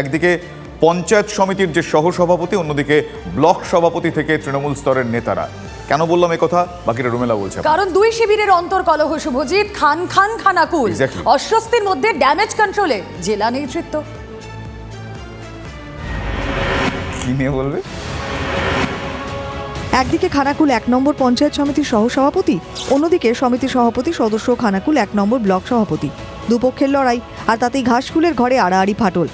একদিকে পঞ্চায়েত সমিতির যে সহসভাপতি অন্যদিকে ব্লক সভাপতি থেকে তৃণমূল স্তরের নেতারা। কেন বললাম কথা? বাকিটা রুমেলা বলছে। কারণ দুই শিবিরের অন্তর্কলহ শুভজিৎ খান খান খানাকুল. অস্বস্তির মধ্যে ড্যামেজ কন্ট্রোলে জেলা নেতৃত্ব। কি নিয়ে বলবে? একদিকে খানাকুল এক নম্বর পঞ্চায়েত সমিতির সহসভাপতি অন্যদিকে সমিতির সভাপতি সদস্য খানাকুল এক নম্বর ব্লক সভাপতি। দুপক্ষের লড়াই আর তাতেই ঘাসফুলের ঘরে আড়াআড়ি ফাটল।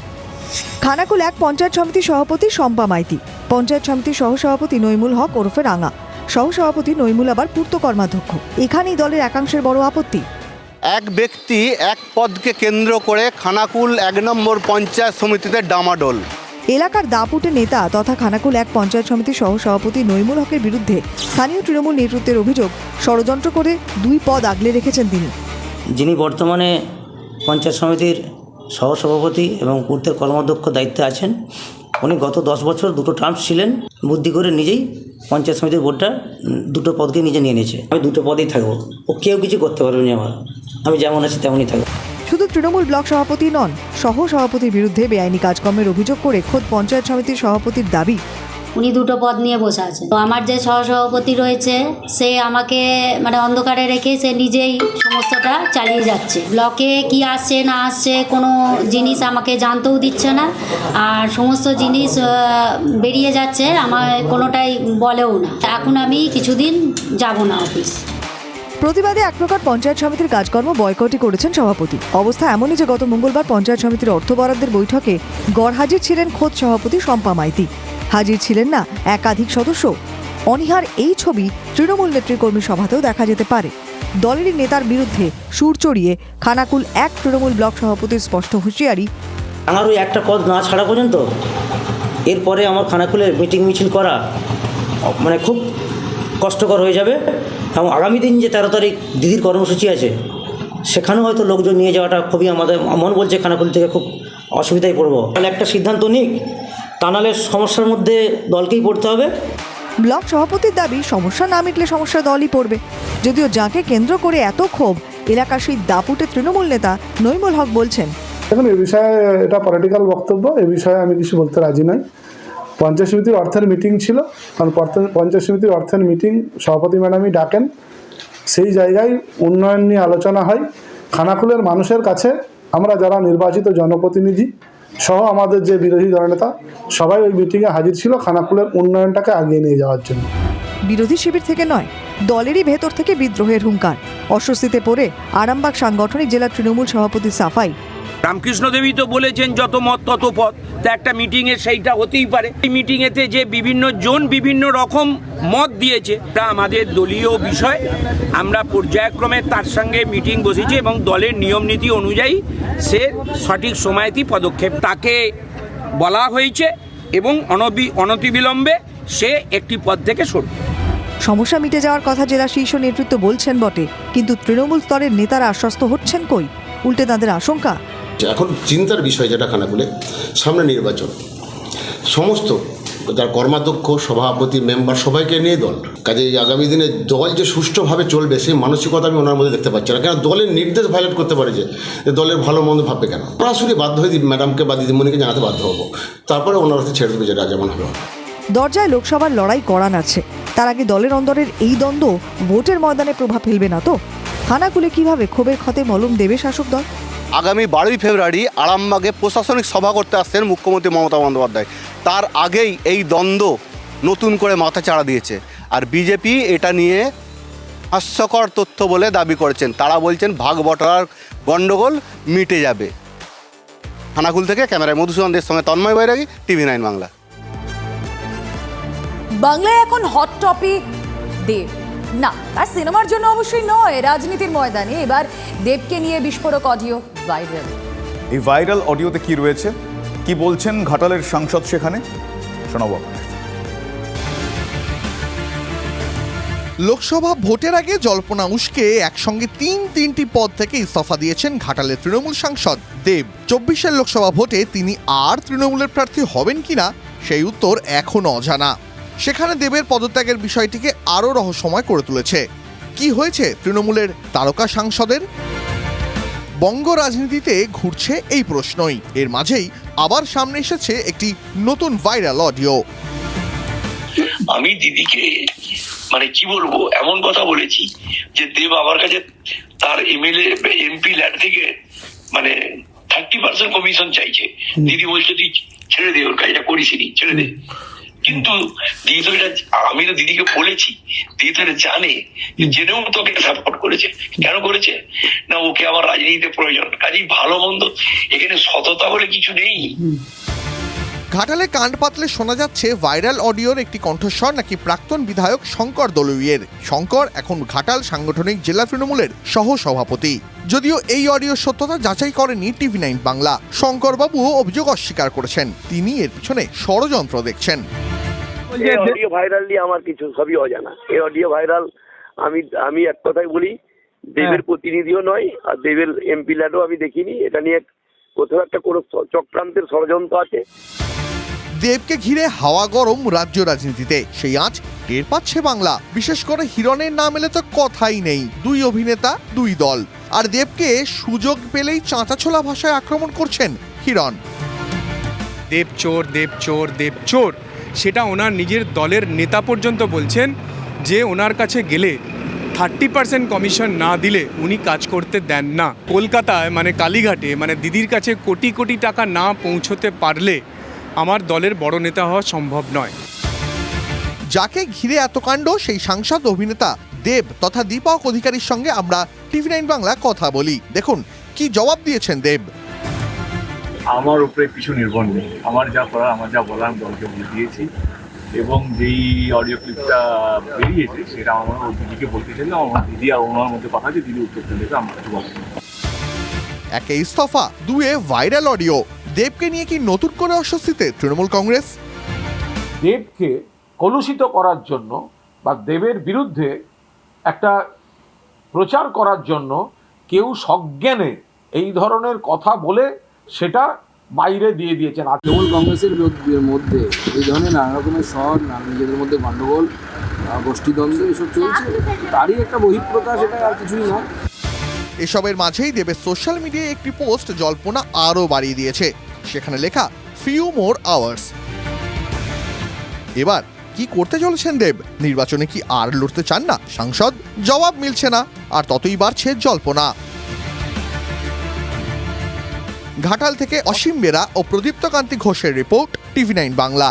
খানাকুল এক পঞ্চায়েত সমিতির সভাপতি শম্পা মাইতি। পঞ্চায়েত সমিতির সহসভাপতি নইমুল হক ওরফে রাঙা। সহসভাপতি নইমুল আবার পূর্ত কর্মাধ্যক্ষ। এখানেই দলের একাংশের বড় আপত্তি। এক ব্যক্তি এক পদকে কেন্দ্র করে খানাকুল এক নম্বর পঞ্চায়েত সমিতিতে ডামাডোল। এলাকার দাপুটে নেতা তথা খানাকুল এক পঞ্চায়েত সমিতির সহসভাপতি নইমুল হকের বিরুদ্ধে স্থানীয় তৃণমূল নেতৃত্বের অভিযোগ ষড়যন্ত্র করে দুই পদ আগলে রেখেছেন তিনি। যিনি বর্তমানে পঞ্চায়েত সমিতির সহসভাপতি এবং পূর্তের কর্মাধ্যক্ষ দায়িত্বে আছেন। উনি গত দশ বছর দুটো টার্মস ছিলেন। বুদ্ধি করে নিজেই পঞ্চায়েত সমিতির বোর্ডটা দুটো পদকে নিজে নিয়ে নিয়েছে। আমি দুটো পদেই থাকব। ও কেউ কিছু করতে পারবে না আমার। আমি যেমন আছি তেমনই থাকব। শুধু তৃণমূল ব্লক সভাপতি নন সহ সভাপতির বিরুদ্ধে বেআইনি কাজকর্মের অভিযোগ করে খোদ পঞ্চায়েত সমিতির সভাপতির দাবি উনি দুটো পদ নিয়ে বসে আছেন। তো আমার যে সহসভাপতি রয়েছে, সে আমাকে মানে অন্ধকারে রেখে সে নিজেই সমস্যাটা চালিয়ে যাচ্ছে। ব্লকে কি আসছে, না আসছে, কোনো জিনিস আমাকে জানতেও দিচ্ছে না। আর সমস্ত জিনিস বেরিয়ে যাচ্ছে আমার কোনোটাই বলেও না। এখন আমি কিছুদিন যাব না অফিস প্রতিবাদে এক প্রকার পঞ্চায়েত সমিতির কাজকর্ম বয়কটই করেছেন সভাপতি। অবস্থা এমনই যে গত মঙ্গলবার পঞ্চায়েত সমিতির অর্থ বরাদ্দের বৈঠকে গড় হাজির ছিলেন খোদ সভাপতি শম্পা মাইতি। হাজির ছিলেন না একাধিক সদস্য। অনিহার এই ছবি তৃণমূল নেতৃকর্মী সভাতেও দেখা যেতে পারে। দলেরই নেতার বিরুদ্ধে সুর চড়িয়ে খানাকুল এক তৃণমূল ব্লক সভাপতির স্পষ্ট হুঁশিয়ারি। আমার ওই একটা পদ না ছাড়া পর্যন্ত এরপরে আমার খানাকুলে মিটিং মিছিল করা মানে খুব কষ্টকর হয়ে যাবে এবং আগামী দিন যে তেরো তারিখ দিদির কর্মসূচি আছে, সেখানেও হয়তো লোকজন নিয়ে যাওয়াটা খুবই আমাদের মন বলছে খানাকুল থেকে খুব অসুবিধায় পড়ব। তাহলে একটা সিদ্ধান্ত নিক তা নাহলে সমস্যার মধ্যে দলকেই পড়তে হবে। ব্লক সভাপতির দাবি সমস্যা না মিটলে সমস্যা দলই পড়বে। যদিও যাকে কেন্দ্র করে এত ক্ষোভ এলাকার সেই দাপুটে তৃণমূল নেতা নইমুল হক বলছেন। দেখুন এ বিষয়ে এটা পলিটিক্যাল বক্তব্য এ বিষয়ে আমি কিছু বলতে রাজি নই। পঞ্চায়েত সমিতির অর্থের মিটিং ছিল কারণ পঞ্চায়েত সমিতির অর্থের মিটিং সভাপতি ম্যাডামই ডাকেন। সেই জায়গায় উন্নয়ন নিয়ে আলোচনা হয়। খানাকুলের মানুষের কাছে আমরা যারা নির্বাচিত জনপ্রতিনিধি সহ আমাদের যে বিরোধী দলনেতা সবাই ওই মিটিংয়ে হাজির ছিল খানাকুলের উন্নয়নটাকে আগিয়ে নিয়ে যাওয়ার জন্য। বিরোধী শিবির থেকে নয়, দলেরই ভেতর থেকে বিদ্রোহের হুঙ্কার। অস্বস্তিতে পড়ে আরামবাগ সাংগঠনিক জেলা তৃণমূল সভাপতি সাফাই রামকৃষ্ণ দেবী তো বলেছেন যত মত, তত পথ। তা একটা মিটিংয়ে সেইটা হতেই পারে। এই মিটিংয়েতে যে বিভিন্ন জন বিভিন্ন রকম মত দিয়েছে, তা আমাদের দলীয় বিষয়। আমরা পর্যায়ক্রমে তার সঙ্গে মিটিং বসেছি এবং দলের নিয়ম নীতি অনুযায়ী সে সঠিক সময়তেই পদক্ষেপ তাকে বলা হয়েছে এবং অনবি, অনতিবিলম্বে সে একটি পদ থেকে সরবে। সমস্যা মিটে যাওয়ার কথা জেলা শীর্ষ নেতৃত্ব বলছেন বটে, কিন্তু তৃণমূল স্তরের নেতারা আশ্বস্ত হচ্ছেন কই? উল্টে তাদের আশঙ্কা এখন চিন্তার বিষয় যেটা খানাকুলে, সামনে নির্বাচন। সমস্ত তার কর্মাধ্যক্ষ, সভাপতি, মেম্বার, সবাইকে নিয়ে দল। কাজে আগামী দিনে দল যে সুষ্ঠুভাবে চলবে, সেই মানসিকতা আমি ওনার মধ্যে দেখতে পাচ্ছি না। কেন? দলের নির্দেশ ভায়োলেট করতে পারে যে দলের ভালো মন্দ ভাববে কেন? সরাসরি বাধ্য হয়ে ম্যাডামকে বা দিদিমণিকে জানাতে বাধ্য হব। তারপরে ওনার হাতে ছেড়ে দেবে যেটা যেমন হবে। দরজায় লোকসভার লড়াই করান আছে। তার আগে দলের অন্দরের এই দ্বন্দ্ব ভোটের ময়দানে প্রভাব ফেলবে না তো? খানাকুলে কীভাবে ক্ষোভের ক্ষতে মলম দেবে শাসক দল? আগামী বারোই ফেব্রুয়ারি আরামবাগে প্রশাসনিক সভা করতে আসছেন মুখ্যমন্ত্রী মমতা বন্দ্যোপাধ্যায়। তার আগেই এই দ্বন্দ্ব নতুন করে মাথা চাড়া দিয়েছে। আর বিজেপি এটা নিয়ে হাস্যকর তথ্য বলে দাবি করেছেন। তারা বলছেন, ভাগ বটরার গণ্ডগোল মিটে যাবে। খানাকুল থেকে ক্যামেরায় মধুসূদনদের সঙ্গে তন্ময় বৈরাগী, টিভি নাইন বাংলা। বাংলায় এখন হট টপিক দেব না আর সিনেমার জন্য অবশ্যই নয় রাজনীতির ময়দানে। এবার দেবকে নিয়ে বিস্ফোরক অডিও ভাইরাল। এই ভাইরাল অডিওতে কি রয়েছে? কি বলছেন ঘাটালের সাংসদ সেখানে? শোনাবো। লোকসভা ভোটের আগে জল্পনা উস্কে একসঙ্গে তিন তিনটি পদ থেকে ইস্তফা দিয়েছেন ঘাটালের তৃণমূল সাংসদ দেব। চব্বিশের লোকসভা ভোটে তিনি আর তৃণমূলের প্রার্থী হবেন কিনা সেই উত্তর এখনও অজানা। সেখানে দেবের পদত্যাগের বিষয়টিকে আরও রহস্যময় করে তুলেছে। কি হয়েছে তৃণমূলের তারকা সাংসদের? বঙ্গ রাজনীতিতে ঘুরছে এই প্রশ্নই। এর মাঝেই আবার সামনে এসেছে একটি নতুন ভাইরাল অডিও। আমি দিদিকে মানে কি বলব এমন কথা বলেছি যে দেব আমার কাছে তার এমএলএ এমপি ল্যাড থেকে মানে থার্টি পার্সেন্ট কমিশন চাইছে। দিদি বলছে তুই ছেড়ে দে ওর কাজটা করিসনি ছেড়ে দে। কিন্তু আমি তো দিদিকে বলেছি, দিদি জানে জেনেও তোকে সাপোর্ট করেছে, কেন করেছে? না ওকে আমার রাজনীতিতে প্রয়োজন। কাজেই ভালো মন্দ, এখানে সততা বলে কিছু নেই। ঘাটালে কাণ্ড পাতলে শোনা যাচ্ছে, ভাইরাল অডিওর একটি কণ্ঠস্বর নাকি প্রাক্তন বিধায়ক শঙ্কর দলুইয়ের। শঙ্কর এখন ঘাটাল সাংগঠনিক জেলা তৃণমূলের সহ সভাপতি যদিও এই অডিওর সত্যতা যাচাই করেনি টিভি নাইন বাংলা। শঙ্করবাবু অভিযোগ অস্বীকার করেছেন। তিনি এর পিছনে ষড়যন্ত্র দেখছেন। অডিও ভাইরাল নিয়ে আমার কিছু সবই অজানা। এই অডিও ভাইরাল আমি আমি এক কথাই বলি দেবের প্রতিনিধিও নয় আর দেবের এমপি ল্যাডও আমি দেখিনি। এটা নিয়ে কোথাও একটা কোনো চক্রান্তের ষড়যন্ত্র আছে। দেবকে ঘিরে হাওয়া গরম রাজ্য রাজনীতিতে। সেই আঁচ টের পাচ্ছে বাংলা। বিশেষ করে হিরণের নাম এলে তো কথাই নেই। দুই অভিনেতা দুই দল। আর দেবকে সুযোগ পেলেই চাঁচাছোলা ভাষায় আক্রমণ করছেন হিরণ। দেব চোর দেব চোর দেব চোর। সেটা ওনার নিজের দলের নেতা পর্যন্ত বলছেন যে ওনার কাছে গেলে থার্টি পার্সেন্ট কমিশন না দিলে উনি কাজ করতে দেন না। কলকাতায় মানে কালীঘাটে মানে দিদির কাছে কোটি কোটি টাকা না পৌঁছতে পারলে আমার দলের বড় নেতা হওয়া সম্ভব নয়। যাকে ঘিরে এত কাণ্ড, সেই সাংসদ, অভিনেতা দেব তথা দীপক অধিকারীর সঙ্গে আমরা টিভি নাইন বাংলা কথা বলি। দেখুন, কি জবাব দিয়েছেন দেব? আমার উপরে কিছু নির্ভর নেই। আমার যা করার আমার যা বলার আমি দলকে বলে দিয়েছি। এবং যেই অডিও ক্লিপটা বেরিয়েছে সেটা আমার ওর দিদিকে বলতে চাইলে আমার দিদি আর ওনার মধ্যে কথা আছে দিদি উত্তর দেবে আমার কিছু বলার নেই। একে ইস্তফা দুয়ে ভাইরাল অডিও দেবকে নিয়ে কি নতুন করে অস্বস্তিতে তৃণমূল কংগ্রেস? দেবকে কলুষিত করার জন্য বা দেবের বিরুদ্ধে একটা প্রচার করার জন্য কেউ সজ্ঞানে এই ধরনের কথা বলে সেটা বাইরে দিয়ে দিয়েছেন। আর তৃণমূল কংগ্রেসের বিরুদ্ধে- মধ্যে এই ধরনের নানা রকমের না নিজেদের মধ্যে গণ্ডগোল গোষ্ঠীদ্বন্দ্ব এসব চলছে। তারই একটা বহিঃপ্রকাশ এটা আর কিছুই না এসবের মাঝেই দেবের সোশ্যাল মিডিয়ায় একটি পোস্ট জল্পনা আরও বাড়িয়ে দিয়েছে। সেখানে লেখা ফিউ মোর আওয়ার্স এবার কি করতে চলেছেন দেব? নির্বাচনে কি আর লড়তে চান না? সাংসদ? জবাব মিলছে না। আর ততই বাড়ছে জল্পনা। ঘাটাল থেকে অসীম বেরা ও প্রদীপ্তকান্তি ঘোষের রিপোর্ট টিভি নাইন বাংলা।